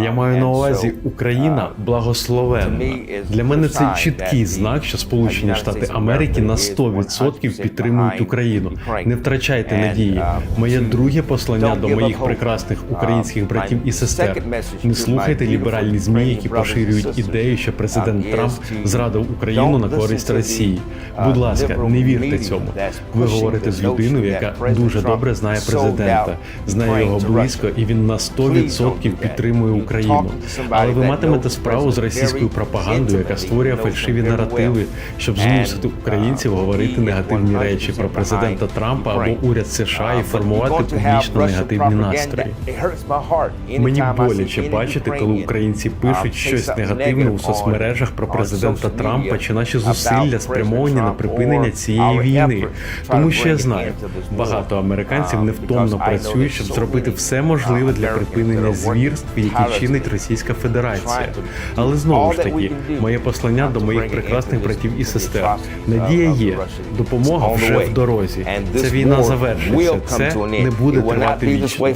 Я маю на увазі Україна благословенна. Для мене це чіткий знак, що Сполучені Штати Америки на 100% підтримують Україну. Не втрачайте надії. Моє друге послання до моїх прекрасних українських братів і сестер. Не слухайте ліберальні змі, які поширюють ідею, що президент Трамп зрадив Україну на користь Росії. Будь ласка, не вірте цьому. Ви говорите з людиною, яка дуже добре знає президента, знає його близько, і він на 100% підтримує Україну. Але ви матимете справу з російською пропагандою, яка створює фальшиві наративи, щоб змусити українців говорити негативні речі про президента Трампа або уряд США і формувати публічно негативні настрої. Мені боляче бачити, коли українці пишуть щось негативне у соцмережах про президента Трампа чи наші зусилля спрямовані на припинення цієї війни. Тому що я знаю, багато американців невтомно працюють, щоб зробити все можливе для припинення звірств, які чинить Російська Федерація. Але знову ж таки, моє послання до моїх прекрасних братів і сестер. Надія є, допомога вже в дорозі. Ця війна завершиться. Це не буде тривати вічно.